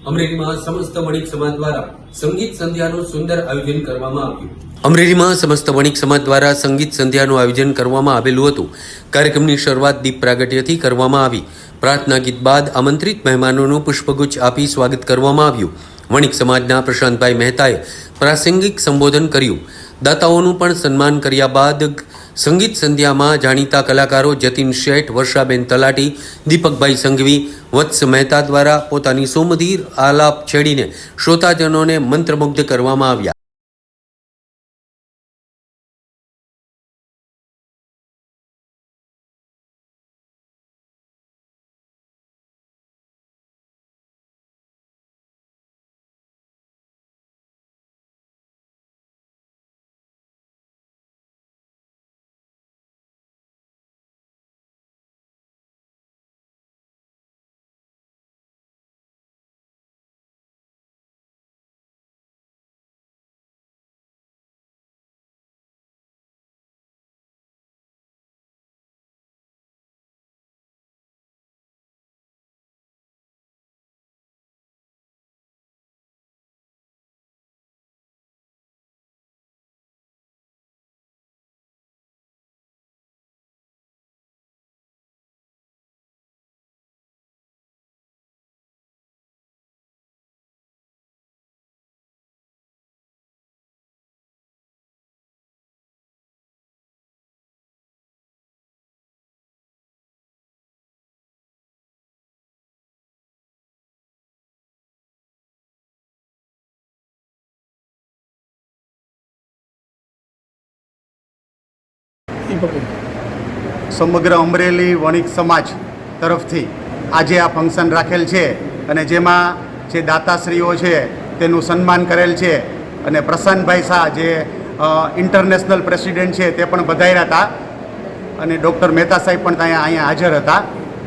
અમરેલીમાં સમસ્ત વણિક સમાજ દ્વારા સંગીત સંધ્યાનું સુંદર આયોજન કરવામાં આવ્યું. અમરેલીમાં સમસ્ત વણિક સમાજ દ્વારા સંગીત સંધ્યાનું આયોજન કરવામાં આવેલું હતું. કાર્યક્રમની શરૂઆત દીપ પ્રાગટ્યથી કરવામાં આવી. પ્રાર્થના ગીત બાદ આમંત્રિત મહેમાનોનું પુષ્પગુચ્છ આપી સ્વાગત કરવામાં આવ્યું. વણિક સમાજના પ્રશાંતભાઈ મહેતાએ પ્રાસંગિક સંબોધન કર્યું. દાતાઓનું પણ સન્માન કર્યા બાદ સંગીત સંધ્યામાં જાણીતા કલાકારો જતીન શેઠ, વર્ષાબેન તલાટી, દીપકભાઈ સંઘવી, વત્સ મહેતા દ્વારા પોતાની સુમધીર આલાપ છેડીને શ્રોતાજનોને મંત્રમુગ્ધ કરવામાં આવ્યા. સમગ્ર અમરેલી વણિક સમાજ તરફથી આજે આ ફંક્શન રાખેલ છે અને જેમાં જે દાતાશ્રીઓ છે તેનું સન્માન કરેલ છે અને પ્રશાંતભાઈ શાહ જે ઇન્ટરનેશનલ પ્રેસિડેન્ટ છે તે પણ વધાર્યા હતા અને ડૉક્ટર મહેતા સાહેબ પણ ત્યાં અહીંયા હાજર હતા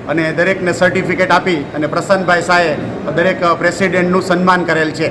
અને દરેકને સર્ટિફિકેટ આપી અને પ્રશાંતભાઈ શાહે દરેક પ્રેસિડેન્ટનું સન્માન કરેલ છે.